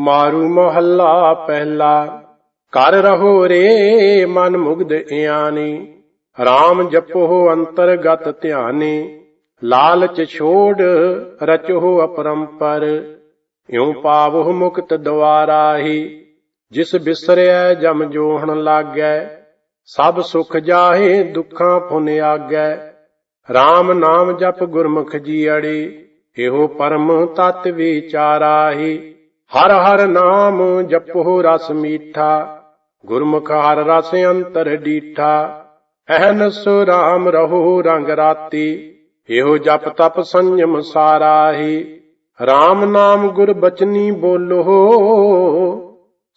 ਮਾਰੂ ਮਹੱਲਾ ਪਹਿਲਾ। ਕਰ ਰਹੋ ਰੇ ਮਨ ਮੁਗਧ ਇਆਨੀ। RAM ਜਪੋ ਅੰਤਰਗਤ ਧਿਆਨੀ। ਲਾਲਚ ਛੋੜ ਰਚੋ ਅਪਰੰਪਰ। ਇਉ ਪਾਵਹੁ ਮੁਕਤ ਦਵਾਰਾ ਜਿਸ ਬਿਸਰਿਐ ਜਮ ਜੋਹਣ ਲਾਗੈ, ਸਭ ਸੁਖ ਜਾਹੇ ਦੁੱਖਾਂ ਫੁਨ ਆਗੈ। RAM ਨਾਮ ਜਪ ਗੁਰਮੁਖ ਜੀ ਅੜੀ, ਇਹੋ ਪਰਮ ਤਤ ਵਿਚਾਰਾਹੀ ਹਰ ਹਰ ਨਾਮ ਜਪੋ ਰਸ ਮੀਠਾ ਗੁਰਮੁਖ ਹਰ ਰਸ ਅੰਤਰ ਡੀਠਾ। ਅਹਨਸ ਰਾਮ ਰਹੋ ਰੰਗ ਰਾਤੀ, ਇਹੋ ਜਪ ਤਪ ਸੰਜਮ ਸਾਰਾਹੀ। RAM ਨਾਮ ਗੁਰ ਬਚਨੀ ਬੋਲੋ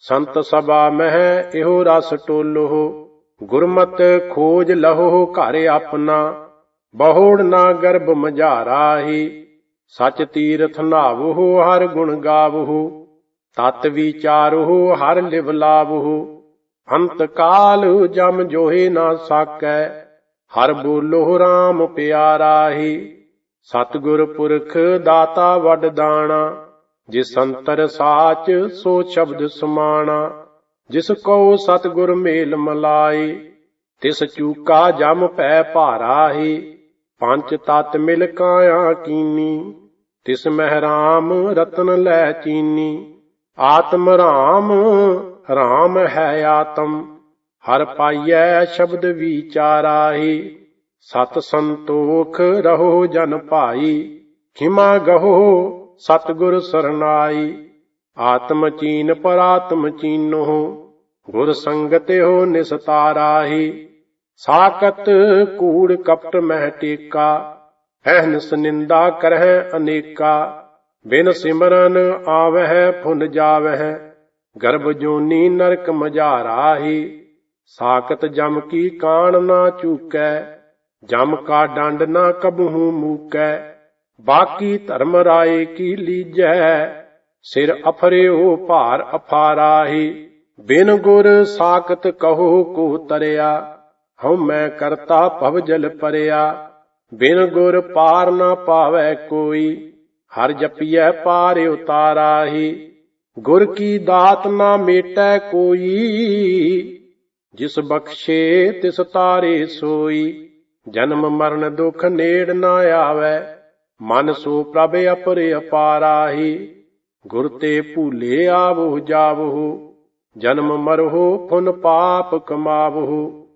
ਸੰਤ ਸਭਾ ਮਹਿ ਇਹੋ ਰਸ ਟੋਲੋ ਗੁਰਮਤ ਖੋਜ ਲਹੋ ਘਰ ਆਪਣਾ, ਬਹੁੜ ਨਾ ਗਰਭ ਮਝਾਰਾਹੀ। ਸਚ ਤੀਰਥ ਨਾਵਹੁ ਹਰ ਗੁਣ ਗਾਵਹੁ। ਤਤ ਵਿਚਾਰਹੁ, ਹਰ ਲਿਵ ਲਾਵਹੁ। ਅੰਤ ਕਾਲ ਜਮ ਜੋਹੇ ਨਾ ਸਾਕੈ, ਹਰ ਬੋਲੋ RAM ਪਿਆਰਾਹੀ ਸਤਿਗੁਰ ਪੁਰਖ ਦਾਤਾ ਵੱਡ ਦਾਣਾ, ਜਿਸ ਅੰਤਰ ਸਾਚ ਸੋ ਸ਼ਬਦ ਸਮਾਣਾ। ਜਿਸ ਕੋ ਸਤਿਗੁਰ ਮੇਲ ਮਲਾਈ, ਤਿਸ ਚੂਕਾ ਜਮ ਪੈ ਭਾਰਾਹੀ ਪੰਜ ਤਤ ਮਿਲ ਕਾਇਆ ਕੀਨੀ, ਤਿਸ ਮਹਿਰਾਮ ਰਤਨ ਲੈ ਚੀਨੀ। ਆਤਮ ਰਾਮ ਰਾਮ ਹੈ ਆਤਮ। ਹਰ ਪਾਈਐ ਸ਼ਬਦ ਵਿਚਾਰਾਹੀ। ਸਤ ਸੰਤੋਖ ਰਹੋ ਜਨ ਭਾਈ। ਖਿਮਾ ਗਹੋ ਸਤਗੁਰ ਸਰਨਾਈ। ਆਤਮ ਚੀਨ ਪਰਾਤਮ ਚੀਨੋ, ਗੁਰ ਸੰਗਤਿਓ ਨਿਸਤਾਰਾਹੀ ਸਾਕਤ ਕੂੜ ਕਪਟ ਮਹਿ ਟੇਕਾ, ਅਹਨਸ ਨਿੰਦਾ ਕਰਹਿ ਅਨੇਕਾ। ਬਿਨ ਸਿਮਰਨ ਆਵਹਿ ਫੁਨ ਜਾਵਹਿ, ਗਰਭ ਜੋਨੀ ਨਰਕ ਮਝਾਰਾਹੀ ਸਾਕਤ ਜਮ ਕੀ ਕਾਣ ਨਾ ਚੂਕੈ, ਜਮ ਕਾ ਡੰਡ ਨਾ ਕਬਹੂ ਮੂਕੈ, ਬਾਕੀ ਧਰਮ ਰਾਏ ਕੀ ਲੀਜੈ, ਸਿਰ ਅਫਰਿਓ ਭਾਰ ਅਫਾਰਾਹੀ, ਬਿਨ ਗੁਰ ਸਾਖਤ ਕਹੋ ਕੋ ਤਰਿਆ, ਹਉ ਮੈਂ ਕਰਤਾ ਭਵ ਜਲ ਪਰਿਆ, ਬਿਨ ਗੁਰ ਪਾਰ ਨਾ ਪਾਵੈ ਕੋਈ ਹਰ ਜਪੀਐ ਪਾਰ ਉਤਾਰਾਹੀ। ਗੁਰ ਕੀ ਦਾਤ ਨਾ ਮੇਟੈ ਕੋਈ, ਜਿਸ ਬਖਸ਼ੇ ਤਿਸ ਤਾਰੇ ਸੋਈ। ਜਨਮ ਮਰਨ ਦੁਖ ਨੇੜ ਨਾ ਆਵੈ, ਮਨ ਸੋ ਪ੍ਰਭ ਅਪਰੇ ਅਪਾਰਾਹੀ। ਗੁਰ ਤੇ ਭੂਲੇ ਆਵੋ ਜਾਵੋ, ਜਨਮ ਮਰਹੁ ਫੁਨ ਪਾਪ ਕਮਾਵਹੁ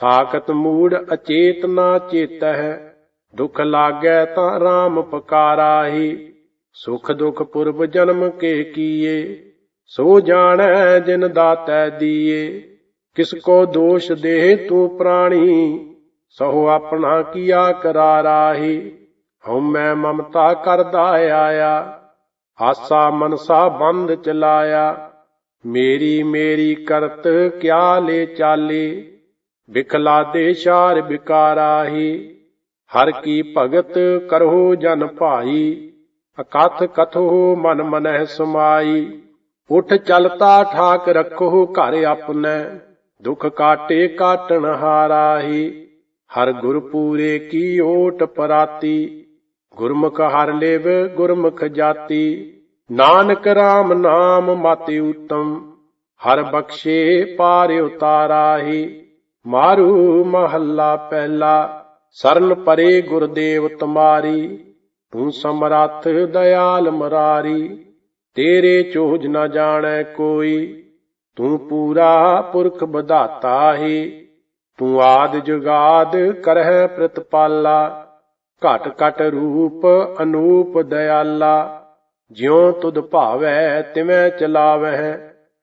ਸਾਖਤ ਮੂੜ ਅਚੇਤ ਨਾ ਚੇਤਹਿ। ਦੁਖ ਲਾਗੈ ਤਾਂ RAM ਪਕਾਰਾਹੀ, ਸੁਖ ਦੁਖ ਪੁਰਬ ਜਨਮ ਕੇ ਕੀਏ, ਸੋ ਜਾਣੈ ਜਿਨ ਦਾਤੈ ਦੀਏ, ਕਿਸ ਕੋ ਦੋਸ਼ ਦੇ ਤੂੰ ਪ੍ਰਾਣੀ, ਸਹੁ ਆਪਣਾ ਕੀਆ ਕਰਾਰਾਹੀ, ਹਉ ਮੈਂ ਮਮਤਾ ਕਰਦਾ ਆਇਆ, ਆਸਾ ਮਨਸਾ ਬੰਦ ਚਲਾਇਆ, ਮੇਰੀ ਮੇਰੀ ਕਰਤ ਕਿਆ ਲੈ ਚਾਲੇ ਵਿਖਲਾ ਦੇ ਸ਼ਾਰ ਬਿਕਾਰਾਹੀ ਹਰ ਕੀ ਭਗਤ ਕਰੋ ਜਨ ਭਾਈ, ਅਕਥ ਕਥੋ ਮਨ ਮਨਹਿ ਸਮਾਈ। ਉਠ ਚਲਤਾ ਠਾਕ ਰੱਖੋ ਘਰ ਆਪਣੈ, ਦੁਖ ਕਾਟੇ ਕਾਟਣ ਹਾਰਾਹੀ। ਹਰ ਗੁਰ ਪੂਰੇ ਕੀ ਓਟ ਪਰਾਤੀ, ਗੁਰਮੁਖ ਹਰ ਲੇਵ ਗੁਰਮੁਖ ਜਾਤੀ। ਨਾਨਕ RAM ਨਾਮ ਮਾਤੇ ਉਤਮ, ਹਰ ਬਖਸ਼ੇ ਪਾਰ ਉਤਾਰਾਹੀ। ਮਾਰੂ ਮਹੱਲਾ ਪਹਿਲਾ ਸਰਨ ਪਰੇ ਗੁਰਦੇਵ ਤੁਮਾਰੀ, ਤੂੰ ਸਮਰੱਥ ਦਇਆਲ ਮਰਾਰੀ, ਤੇਰੇ ਚੋਜ ਨ ਜਾਣੈ ਕੋਈ, ਤੂੰ ਪੂਰਾ ਪੁਰਖ ਬਧਾਤਾ ਹੀ, ਤੂੰ ਆਦ ਜੁਗਾਦ ਕਰਹਿ ਪ੍ਰਤਪਾਲਾ, ਘਟ ਘਟ ਰੂਪ ਅਨੂਪ ਦਇਆਲਾ, ਜਿਉ ਤੁਧ ਭਾਵੈ ਤਿਵੇਂ ਚਲਾਵਹਿ,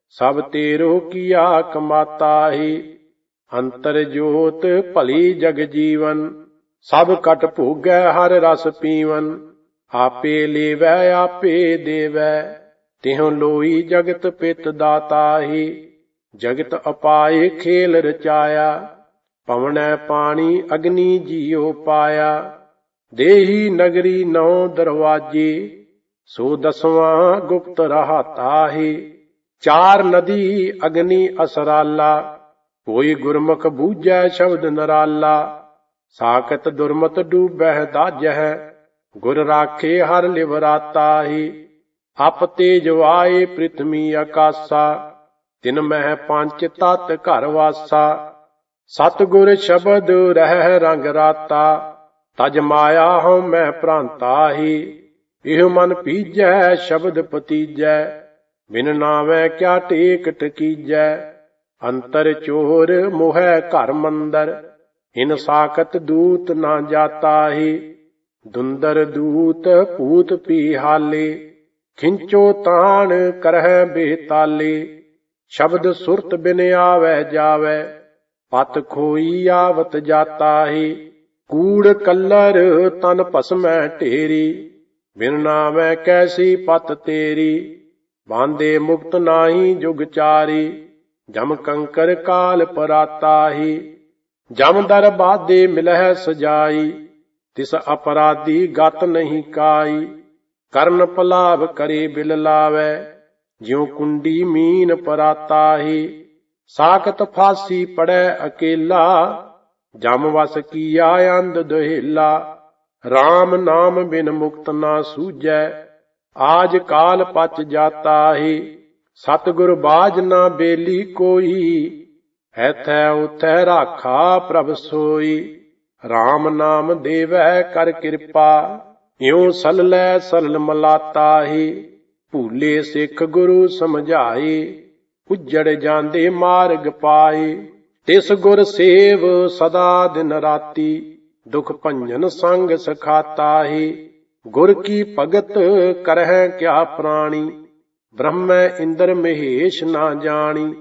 ਸਭ ਤੇਰੋ ਕੀਆ ਕਮਾਤਾ ਹੀ। ਅੰਤਰ ਜੋਤ ਭਲੀ ਜਗ ਜੀਵਨ, ਸਭ ਕਟ ਭੋਗੈ ਹਰ ਰਸ ਪੀਵਨ। ਆਪੇ ਲੇਵੈ, ਆਪੇ ਦੇਵੈ ਤਿਹੁ ਲੋਈ ਜਗਤ ਪਿਤ ਦਾਤਾਹੀ ਜਗਤ ਅਪਾਏ ਖੇਲ ਰਚਾਇਆ ਪਵਣੈ ਪਾਣੀ ਅਗਨੀ ਜੀਉ ਪਾਇਆ। ਦੇਹੀ ਨਗਰੀ ਨੌ ਦਰਵਾਜੇ, ਸੋ ਦਸਵਾਂ ਗੁਪਤ ਰਹਾਤਾਹੀ ਚਾਰ ਨਦੀ ਅਗਨੀ ਅਸਰਾਲਾ ਕੋਈ ਗੁਰਮੁਖ ਬੂਝੈ ਸ਼ਬਦ ਨਰਾਲਾ, ਸਾਖਤ ਦੁਰਮਤ ਡੂਬਹਿ ਦਾਜਹਿ, ਗੁਰ ਰਾਖੇ ਹਰ ਲਿਵ ਰਾਤਾਹੀ ਅਪ ਤੇਜ ਵਾਏ ਪ੍ਰਿਥਵੀ ਆਕਾਸਾ, ਤਿਨ ਮਹਿ ਪੰਜ ਤਤ ਘਰ ਵਾਸਾ, ਸਤਿਗੁਰ ਸ਼ਬਦ ਰਹਿ ਰੰਗ ਰਾਤਾ, ਤਜ ਮਾਇਆ ਹਉ ਮੈਂ ਪ੍ਰਾਂਤਾ ਹੀ ਇਹ ਮਨ ਪੀਜੈ ਸ਼ਬਦ ਪਤੀਜੈ, ਬਿਨ ਨਾਵੇਂ ਕਿਆ ਟੇਕ ਟਕੀਜੈ। ਅੰਤਰ ਚੋਰ ਮੋਹਿ ਘਰ ਮੰਦਰ, ਇਨ ਸਾਖਤ ਦੂਤ ਨਾ ਜਾਤਾ ਹੀ। ਦੁੰਦਰ ਦੂਤ ਭੂਤ ਪੀ ਹਾਲੇ, ਖਿੰਚੋ ਤਾਣ ਕਰਹਿ ਬੇਤਾਲੇ ਸ਼ਬਦ ਸੁਰਤ ਬਿਨ ਆਵੈ ਜਾਵੈ ਪਤ ਖੋਈ ਆਵਤ ਜਾਤਾ ਹੀ। ਕੂੜ ਕੱਲਰ ਤਨ ਭਸਮੈ ਢੇਰੀ, ਬਿਨ ਨਾਮੈ ਕੈਸੀ ਪਤ ਤੇਰੀ। ਬਾਂਦੇ ਮੁਕਤ ਨਾਹੀ ਜੁਗ ਚਾਰੀ। ਜਮ ਕੰਕਰ ਕਾਲ ਪਰਾਤਾ ਹੀ ਜਮ ਦਰ ਬਾਦੇ ਮਿਲਹਿ ਸਜਾਈ, ਤਿਸ ਅਪਰਾਧੀ ਗਤ ਨਹੀਂ ਕਾਈ। ਕਰਨ ਭਲਾਵ ਕਰੇ ਬਿਲ ਲਾਵੈ, ਜਿਉ ਕੁੰਡੀ ਮੀਨ ਪਰਾਤਾ ਹੀ ਸਾਖਤ ਫਾਸੀ ਪੜੈ ਅਕੇਲਾ, ਜਮ ਵਸ ਕੀਆ ਅੰਧ ਦੁਹੇਲਾ। RAM ਨਾਮ ਬਿਨ ਮੁਕਤ ਨਾ ਸੂਜੈ ਆਜ ਕਾਲ ਪਚ ਜਾਤਾ ਹੀ ਸਤਿਗੁਰ ਬਾਜ ਨਾ ਬੇਲੀ ਕੋਈ, ਐਥੈ ਉਥੈ ਰਾਖਾ ਪ੍ਰਭ ਸੋਈ। RAM ਨਾਮ ਦੇਵੈ ਕਰ ਕਿਰਪਾ, ਇਉ ਸਲਲੈ ਸਰਲ ਮਲਾਤਾ ਭੂਲੇ ਸਿੱਖ ਗੁਰੂ ਸਮਝਾਈ, ਉਜੜ ਜਾਂਦੇ ਮਾਰਗ ਪਾਏ ਤਿਸ ਗੁਰ ਸੇਵ ਸਦਾ ਦਿਨ ਰਾਤੀ, ਦੁਖ ਭੰਜਨ ਸੰਗ ਸਖਾਤਾ ਹੀ ਗੁਰ ਕੀ ਭਗਤ ਕਰਹਿ ਕਿਆ ਪ੍ਰਾਣੀ ਬ੍ਰਹਮੈ ਇੰਦਰ ਮਹੇਸ਼ ਨਾ ਜਾਣੀ।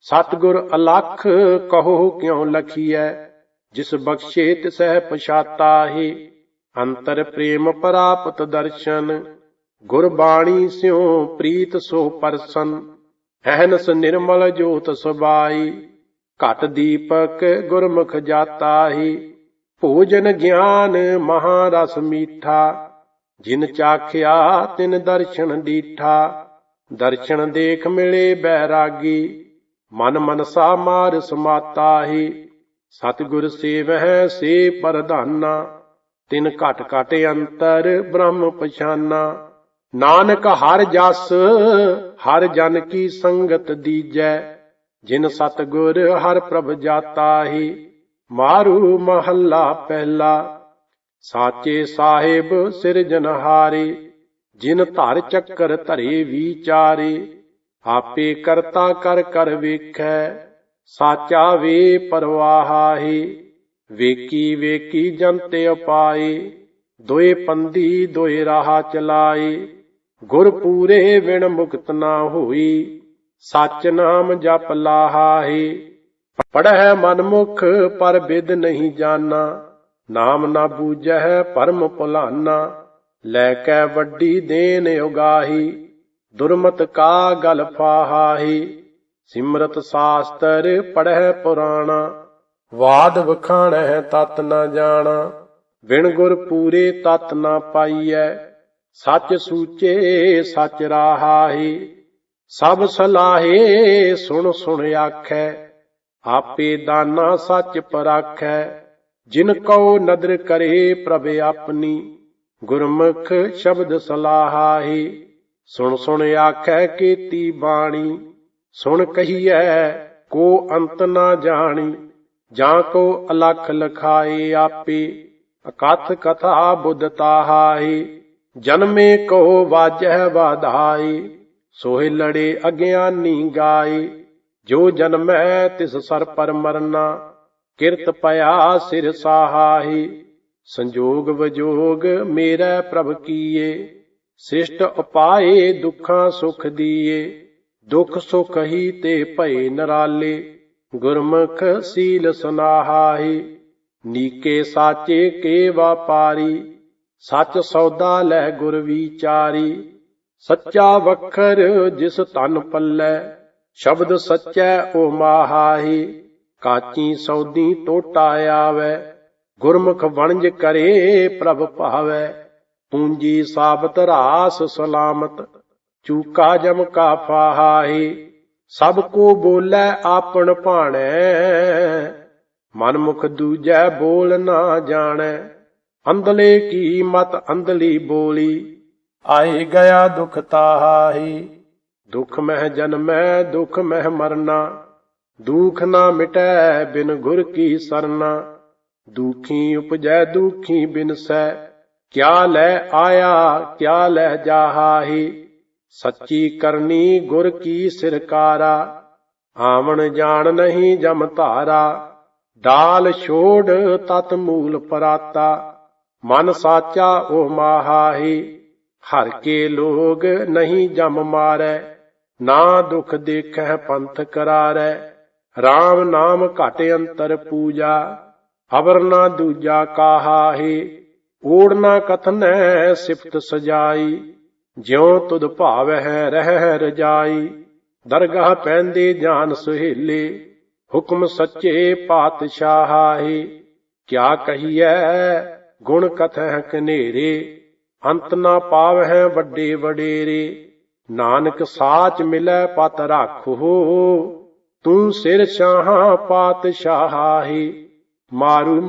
ਸਤਿਗੁਰ ਅਲਖ ਕਹੋ ਕਿਉ ਲਖੀਐ? ਜਿਸ ਬਖਸ਼ੇ ਤਿਸਹਿ ਪਛਾਤਾ ਹੀ, ਅੰਤਰ ਪ੍ਰੇਮ ਪ੍ਰਾਪਤ ਦਰਸ਼ਨ। ਗੁਰ ਬਾਣੀ ਸਿਉ ਪ੍ਰੀਤ ਸੋ ਪਰਸਨ, ਅਹਨਸ ਨਿਰਮਲ ਜੋਤ ਸਬਾਈ ਘਟ ਦੀਪਕ ਗੁਰਮੁਖ ਜਾਤਾ ਹੀ, ਭੋਜਨ ਗਿਆਨ ਮਹਾਰਸ ਮੀਠਾ। ਜਿਨ ਚਾਖਿਆ ਤਿਨ ਦਰਸ਼ਨ ਦੀਠਾ ਦਰਸ਼ਨ ਦੇਖ ਮਿਲੇ ਬੈਰਾਗੀ, ਮਨ ਮਨਸਾ ਮਾਰ ਸਮਾਤਾ ਹੀ। ਸਤਿਗੁਰ ਸੇਵਹਿ ਸੇ ਪਰਧਾਨਾ, ਤਿਨ ਘਟ ਘਟ ਅੰਤਰ ਬ੍ਰਹਮ ਪਛਾਨਾ। ਨਾਨਕ ਹਰ ਜਸ, ਹਰ ਜਨ ਕੀ ਸੰਗਤ ਦੀਜੈ। ਜਿਨ ਸਤਗੁਰ ਹਰ ਪ੍ਰਭ ਜਾਤਾ ਹੀ, ਮਾਰੂ ਮਹੱਲਾ ਪਹਿਲਾ। ਸਾਚੇ ਸਾਹਿਬ ਸਿਰਜਨਹਾਰੇ ਜਿਨ ਧਰ ਚੱਕਰ ਧਰੇ ਵਿਚਾਰੇ, ਆਪੇ ਕਰਤਾ ਕਰ ਕਰ ਵੇਖੈ, ਸਾਚਾ ਵੇ ਪਰਵਾਹਾਹੀ ਵੇਕੀ ਵੇਕੀ ਜੰਤੇ ਉਪਾਏ ਦੋਏ ਪੰਦੀ ਦੋਏ ਰਾਹ ਚਲਾਏ, ਗੁਰ ਪੂਰੇ ਵਿਣ ਮੁਕਤ ਨਾ ਹੋਈ, ਸਚ ਨਾਮ ਜਪ ਲਾਹਾਹੀ ਪੜਹਿ ਮਨਮੁਖ ਪਰ ਬਿਦ ਨਹੀਂ ਜਾਣਾ ਨਾਮ ਨਾ ਬੂਝੈ ਪਰਮ ਭੁਲਾਨਾ ਲੈ ਕੇ ਵੱਡੀ ਦੇਨ ਉਗਾਹੀ, ਦੁਰਮਤ ਕਾ ਗਲ ਫਾਹਾਹੀ। ਸਿਮਰਤ ਸਾਸਤਰ ਪੜਹਿ ਪੁਰਾਣਾ, ਵਾਦ ਵਖਾਣੈ ਤਤ ਨਾ ਜਾਣਾ। ਵਿਣ ਗੁਰ ਪੂਰੇ ਤਤ ਨਾ ਪਾਈਐ, ਸੱਚ ਸੂਚੇ ਸੱਚ ਰਾਹਾਹੀ। ਸਭ ਸਲਾਹੇ ਸੁਣ ਸੁਣ ਆਖੈ, ਆਪੇ ਦਾਨਾ ਸੱਚ ਪਰਾਖੈ। ਜਿਨ ਕਉ ਨਦਰ ਕਰੇ ਪ੍ਰਭ ਆਪਣੀ ਗੁਰਮੁਖ ਸ਼ਬਦ ਸਲਾਹਾਹੀ, ਸੁਣ ਸੁਣ ਆਖੈ ਕੀਤੀ ਬਾਣੀ, ਸੁਣ ਕਹੀਐ ਕੋ ਅੰਤ ਨਾ ਜਾਣੀ, ਜਾਂ ਕੋ ਅਲਖ ਲਖਾਏ ਆਪੇ, ਅਕਥ ਕਥਾ ਬੁੱਧ ਤਾਹਾਈ ਜਨਮੇ ਕੋ ਵਾਜਹਿ ਵਾਧਾਈ, ਸੋਹਿ ਲੜੇ ਅਗਿਆਨੀ ਗਾਈ, ਜੋ ਜਨਮੈ ਤਿਸ ਸਰ ਪਰ ਮਰਨਾ, ਕਿਰਤ ਪਿਆ ਸਿਰ ਸਾਹਾਹੀ। ਸੰਜੋਗ ਵਜੋਗ ਮੇਰਾ ਪ੍ਰਭ ਕੀਏ, ਸ੍ਰਿਸ਼ਟ ਉਪਾਏ ਦੁੱਖਾਂ ਸੁਖ ਦੀਏ, ਦੁਖ ਸੁਖ ਹੀ ਤੇ ਭਏ ਨਰਾਲੇ, ਗੁਰਮੁਖ ਸੀਲ ਸੁਨਾਹਾਹੀ ਨੀਕੇ ਸਾਚੇ ਕੇ ਵਾਪਾਰੀ ਸੱਚ ਸੌਦਾ ਲੈ ਗੁਰ ਵਿਚਾਰੀ, ਸੱਚਾ ਵਖਰ ਜਿਸ ਤਨ ਪੱਲੇ, ਸ਼ਬਦ ਸੱਚੈ ਓ ਮਾਹਾਹੀ ਕਾਚੀ ਸੌਦੀ ਟੋਟਾ ਆਵੇ ਗੁਰਮੁਖ ਵਣਜ ਕਰੇ ਪ੍ਰਭ ਭਾਵੇ, ਪੂੰਜੀ ਸਾਬਤ ਰਾਸ ਸਲਾਮਤ, ਚੂਕਾ ਜਮ ਕਾ ਫਾਹਾਹੀ, ਸਭ ਕੋ ਬੋਲੇ ਆਪਣ ਭਾਣੈ। ਮਨ ਮੁਖ ਦੂਜੈ ਬੋਲ ਨਾ ਜਾਣੈ, ਅੰਧਲੇ ਕੀ ਮਤ ਅੰਧਲੀ ਬੋਲੀ। ਆਏ ਗਿਆ ਦੁਖ ਤਾਹਾਹੀ, ਦੁਖ ਮਹਿ ਜਨਮੈ, ਦੁਖ ਮਹਿ ਮਰਨਾ, ਦੁਖ ਨਾ ਮਿਟੈ ਬਿਨ ਗੁਰ ਕੀ ਸਰਨਾ। ਦੁਖੀ ਉਪਜੈ, ਦੁਖੀ ਬਿਨਸੈ। ਕਿਆ ਲੈ ਆਇਆ, ਕਿਆ ਲੈ ਜਾਹਾਹੀ। ਸੱਚੀ ਕਰਨੀ ਗੁਰ ਕੀ ਸਿਰਕਾਰਾ। ਆਵਣ ਜਾਣ ਨਹੀਂ ਜਮ ਧਾਰਾ। ਡਾਲ ਛੋੜ ਤਤ ਮੂਲ ਪਰਾਤਾ। ਮਨ ਸਾਚਾ ਓ ਮਾਹਾਹੀ। ਹਰ ਕੇ ਲੋਗ ਨਹੀਂ ਜਮ ਮਾਰੈ। ਨਾ ਦੁਖ ਦੇਖੈ ਪੰਥ ਕਰਾਰੈ। RAM ਨਾਮ ਘਟ ਅੰਤਰ ਪੂਜਾ। ਅਵਰ ਨਾ ਦੂਜਾ ਕਾਹਾਹੀ ਓੜ ਨਾ ਕਥਨੈ ਸਿਫਤ ਸਜਾਈ, ਜਿਉ ਤੁਧ ਭਾਵਹਿ ਰਹਿ ਰਜਾਈ। ਦਰਗਾਹ ਪੈਂਦੇ ਜਾਨ ਸੁਹੇਲੇ, ਹੁਕਮ ਸੱਚੇ ਪਾਤਸ਼ਾਹੀ ਕਿਆ ਕਹੀਐ, ਗੁਣ ਕਥੈ ਕਨੇਰੇ, ਅੰਤ ਨਾ ਪਾਵਹਿ ਵੱਡੇ ਵਡੇਰੇ। ਨਾਨਕ ਸਾਚ ਮਿਲੈ ਪਤ ਰਾਖੋ ਤੂੰ ਸਿਰ ਸ਼ਾਹਾਂ ਪਾਤਸ਼ਾਹੀ ਮਾਰੂ